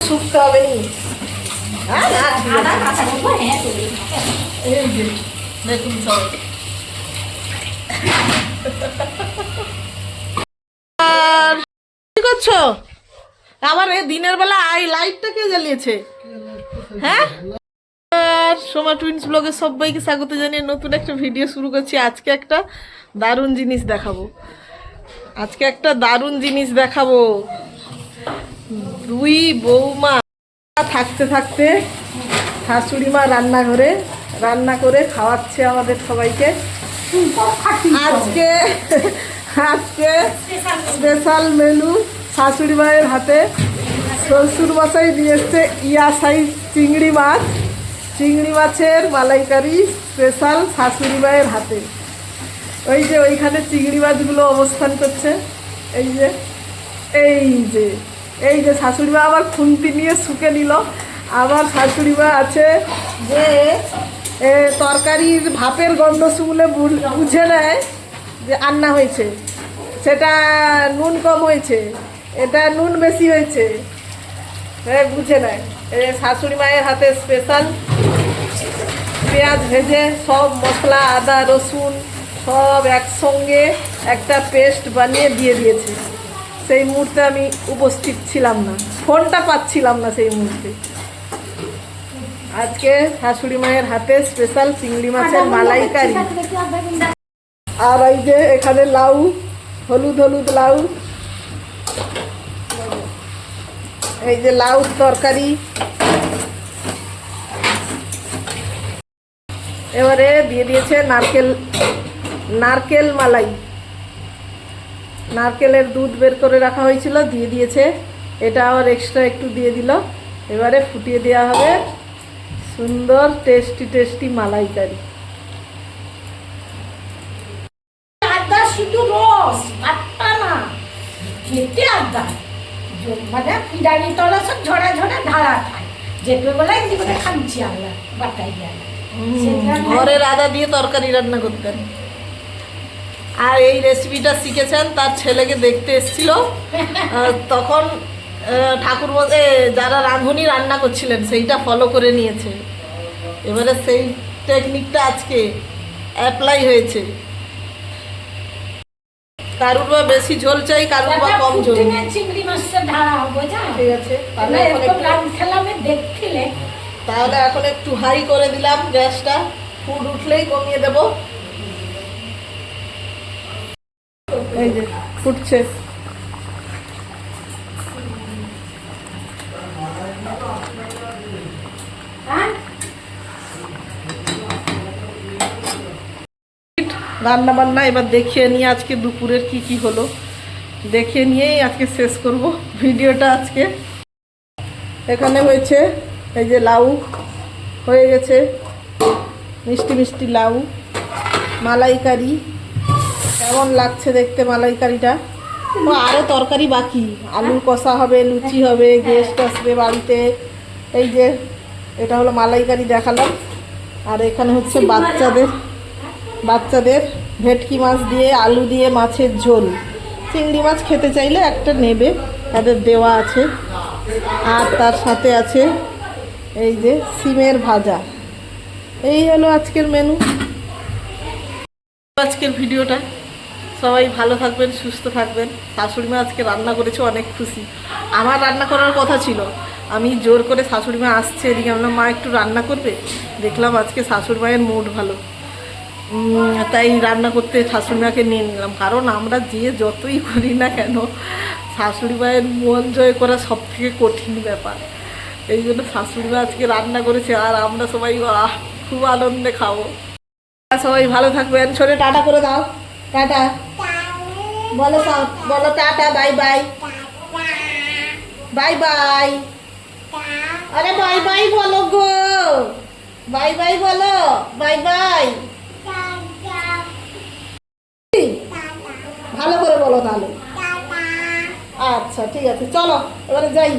শুকতে হবে নি। হ্যাঁ হ্যাঁ কি করছ? এই দিনের বেলা আই লাইটটা কে জ্বালিয়েছে? হ্যাঁ? আর সোমা টুইন্স ব্লগে সবাইকে স্বাগত জানিয়ে নতুন একটা ভিডিও শুরু করছি। আজকে একটা দারুণ জিনিস দেখাবো। আজকে একটা দারুণ জিনিস দেখাবো। দুই বৌমা থাকতে থাকতে শাশুড়ি মা রান্নাঘরে রান্না করে খাওয়াচ্ছে আমাদের সবাইকে। আজকে আজকে স্পেশাল মেনু শাশুড়ি মায়ের হাতে। শ্বশুর মশাই দিয়ে এসছে ইয়া সাইজ চিংড়ি মাছ। চিংড়ি মাছের মালাইকারি স্পেশাল শাশুড়ি মায়ের হাতে। ওই যে ওইখানে চিংড়ি মাছগুলো অবস্থান করছে। এই যে এই যে। এই যে শাশুড়ি মা আবার খুন্তি নিয়ে শুকে নিল। আমার শাশুড়ি মা আছে যে এ, তরকারির ভাপের গন্ধ শুনলে বুঝে নেয় যে রান্না হয়েছে। সেটা নুন কম হয়েছে এটা নুন বেশি হয়েছে। হ্যাঁ বুঝে নেয়। এ শাশুড়ি মায়ের হাতে স্পেশাল পেঁয়াজ ভেজে সব মশলা আদা রসুন সব একসঙ্গে একটা পেস্ট বানিয়ে দিয়ে দিয়েছে। সেই মুহূর্তে আমি উপস্থিত ছিলাম না। ফোনটা পাচ্ছিলাম না সেই মুহূর্তে। আজকে শাশুড়ি মায়ের হাতে স্পেশাল চিংড়ি মাছের মালাইকারি। আর এই যে এখানে লাউ হলুদ হলুদ লাউ। এই যে লাউ তরকারি। এবারে দিয়ে দিয়েছে নারকেল নারকেল মালাই। নারকেলের দুধ বের করে রাখা হয়েছিল দিয়ে দিয়েছে। এটা আবার এক্সট্রা একটু দিয়ে দিল। এবারে ফুটিয়ে দেওয়া হবে সুন্দর টেস্টি টেস্টি মালাইকারি। আদা শুধু রস আটটা না খেতে আদা। জ- মানে পিড়ানি তলা সব ঝরা ঝরা ঢালা খায়। যেতে বেলা এমনি খাচ্ছি আমরা বাটাই গেল ঘরের আদা দিয়ে তরকারি রান্না করতেন। আর এই রেসিপিটা শিখেছেন তার ছেলেকে দেখতে এসেছিল। তখন ঠাকুর বলতে যারা রাঁধুনি রান্না করছিলেন সেইটা ফলো করে নিয়েছে। এবারে সেই টেকনিকটা আজকে অ্যাপ্লাই হয়েছে। কারুর বা বেশি ঝোল চাই কারুর বা কম ঝোল। চিংড়ি হবে ঠিক আছে তাহলে এখন একটু হাই করে দিলাম গ্যাসটা। ফুড উঠলেই কমিয়ে দেব। এই যে, ফুটছে। রান্না বান্না এবার দেখিয়ে নিয়ে আজকে দুপুরের কি কি হলো। দেখিয়ে নিয়েই আজকে শেষ করব ভিডিওটা আজকে। এখানে হয়েছে এই যে লাউ, হয়ে গেছে মিষ্টি মিষ্টি লাউ, মালাইকারি কেমন লাগছে দেখতে মালাইকারিটা? ও আরও তরকারি বাকি। আলুর কষা হবে, লুচি হবে গেস্ট আসবে বাড়িতে। এই যে, এটা হলো মালাইকারি দেখালাম। আর এখানে হচ্ছে বাচ্চাদের বাচ্চাদের ভেটকি মাছ দিয়ে, আলু দিয়ে মাছের ঝোল। চিংড়ি মাছ খেতে চাইলে একটা নেবে, তাদের দেওয়া আছে। আর তার সাথে আছে এই যে সিমের ভাজা। এই হলো আজকের মেনু আজকের ভিডিওটা। সবাই ভালো থাকবেন, সুস্থ থাকবেন। শাশুড়িমা আজকে রান্না করেছে, অনেক খুশি। আমার রান্না করার কথা ছিল। আমি জোর করে শাশুড়িমা আসছে, এদিকে আমরা মা, একটু রান্না করবে? দেখলাম আজকে শাশুড়ি মায়ের মুড ভালো। তাই রান্না করতে শাশুড়িমাকে নিয়ে নিলাম। কারণ আমরা যে যতই করি না কেন শাশুড়ি মায়ের মন জয় করা সব থেকে কঠিন ব্যাপার। এই জন্য শাশুড়িমা আজকে রান্না করেছে, আর আমরা সবাই খুব আনন্দে খাব। সবাই ভালো থাকবেন। ছোটে টাটা করে দাও। টাটা। বলো বলো tata bye bye. Bye bye. আরে বাই বাই বলো গো। বাই বাই বলো বাই বাই। ভালো করে বলো তাহলে। আচ্ছা ঠিক আছে চলো এবারে যাই।